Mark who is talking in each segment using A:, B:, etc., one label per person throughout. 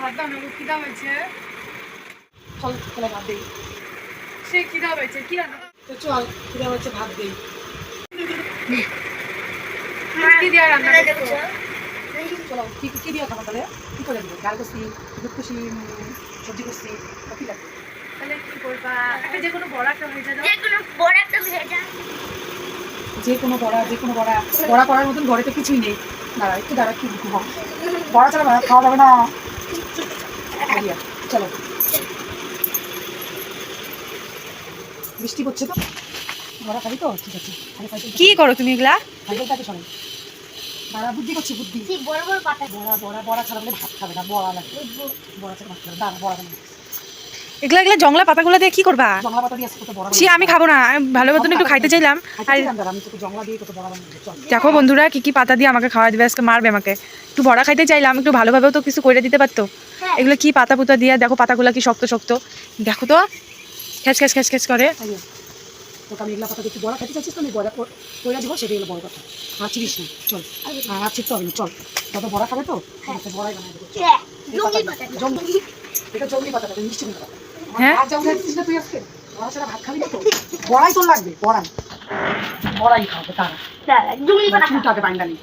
A: ভাত দাও না গো, খিদা হয়েছে
B: চল তাহলে ভাত দিই।
A: সে খিদা হয়েছে কি রান্না?
B: তো চল খিদে হচ্ছে ভাত দিই।
A: কি দিয়ে রান্না করছ?
B: চলো কি কি দিয়ে খাব তাহলে? কি করে দেবো? ডাল করছি দুধ করছি সবজি করছি কি লাগবে
A: তাহলে কি করবা? একটা যে কোনো বড় একটা হয়ে যাবে
C: যে কোনো বড় একটা ভেজা।
B: যে কোনো বড়া যে কোনো বড়া। বড়া করার মতন ঘরে তো কিছুই নেই। দাঁড়া একটু দাঁড়া কি বড়া ছাড়া খাওয়া যাবে না। আইডিয়া, চলো। বৃষ্টি পড়ছে তো? ঘোরা খালি তো? ঠিক আছে।
A: কি করো তুমি এগুলা?
B: সাইকেলটাকে সরাই। দাঁড়া বুদ্ধি করছি বুদ্ধি।
C: ঠিক বড় বড় পাতা।
B: বড়া বড়া বড়া ছাড়া বলে ভাত খাবে না বড়া লাগবে বড়া ছাড়া ভাত খাবে। দাঁড়া বড়া।
A: এগুলা এগুলা জংলা পাতাগুলো দিয়ে কি করবা? ছি আমি খাব না। ভালো মতন একটু খাইতে চাইলাম। আর দেখো বন্ধুরা কি কি পাতা দিয়ে আমাকে খাওয়া দিবে আজকে মারবে আমাকে। একটু বড়া খাইতে চাইলাম একটু ভালোভাবেও তো কিছু করে দিতে পারতো।
C: হ্যাঁ।
A: এগুলো কি পাতা পুতা দিয়ে? দেখো পাতাগুলো কি শক্ত শক্ত। দেখো তো। খেস খেস খেস খেস করে।
B: তোকে আমি এগুলা পাতা দেখি বড়া খেতে চাইছিস তো আমি বড়া করে দিব সেটাই বড় কথা। আর চিনিস না। চল। আর আর চিপতে হবে চল। তত বড়া খাবে তো? আচ্ছা, বড়াই বানাই দেবো চল।
C: হ্যাঁ। জঙ্গলি
B: এটা জঙ্গলি পাতাটা মিষ্টি পাতা।
A: হ্যাঁ?
B: তুই আজকে ছাড়া ভাত খাবি না তো? বড়াই তোর লাগবে বড়াই বড়াই খাবে তারা
C: জঙ্গলি পাতা
B: চুলটাকে নেই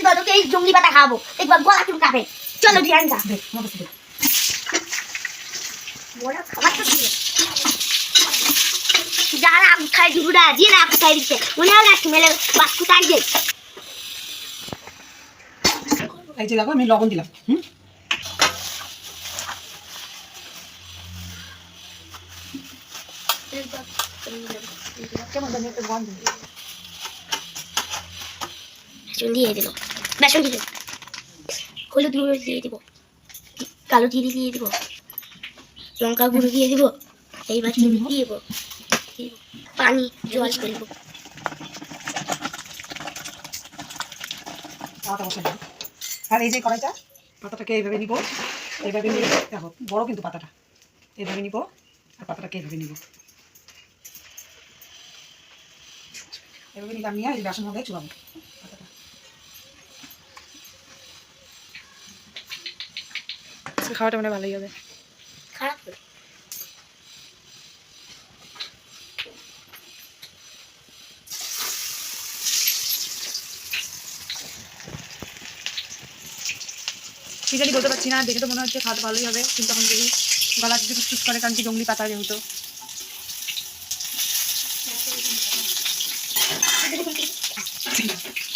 C: এবার তোকে এই জঙ্গলি পাতা খাব একবার গলা চুল খাবে চলো ধ্যান যা। বড় খাবার তো যারা আগ খাই দিবুড়া যে না আগ খাই দিচ্ছে মনে হয় গাছ মেলে বাস্কু তাই
B: এই যে দেখো আমি লবণ দিলাম হুম?
C: বেসন দিয়ে দিল বেসন দিয়ে হলুদ গুঁড়ো দিয়ে দিব। কালো জিরে দিয়ে দিব। লঙ্কা গুঁড়ো দিয়ে দিব এইবার চিনি দিয়ে দিব। দিব। পানি জল করব
B: পাতা আর এই যে কড়াইটা, পাতাটাকে এইভাবে নিব। এইভাবে নিয়ে দেখো, বড় কিন্তু পাতাটা। এইভাবে নিব। আর পাতাটাকে এইভাবে নিব। এভাবে নিলাম নিয়ে এই বেসন মধ্যে
A: আজকে খাওয়াটা মানে ভালোই হবে।
C: খারাপ
A: কি জানি বলতে পারছি না দেখে তো মনে হচ্ছে খাওয়াটা ভালোই হবে কিন্তু এখন যদি গলা যদি ফুসফুস করে কারণ কি জঙ্গলি পাতা যেহেতু।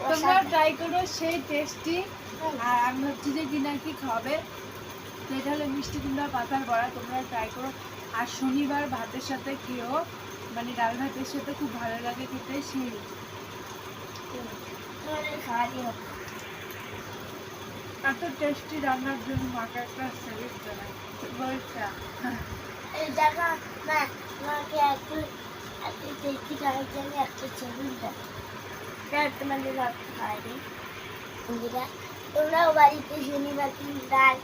A: তোমরা ট্রাই করো সেই টেস্টি আর আমি হচ্ছে যে কি নাকি খাবে? সেটা হলো মিষ্টি কুমড়া পাতার বড়া, তোমরা ট্রাই করো। আর শনিবার ভাতের সাথে খেয়েও মানে ডাল ভাতের সাথে খুব ভালো লাগে খেতে, সেই। এত টেস্টি রান্নার জন্য মাকে একটা সার্ভিস জানাই।
C: এই জায়গা না আমাকে একটু একটু টেস্টি করার জন্য একটা দেয় তোমাদের ভাবতে পারি বন্ধুরা তোমরাও বাড়িতে শনিবার দিন ডাল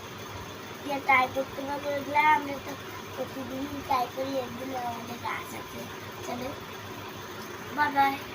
C: দিয়ে ট্রাই করতে পারো এগুলো আমরা তো প্রতিদিনই ট্রাই করি এগুলো আমাদের গাছ আছে চলো বাই বাই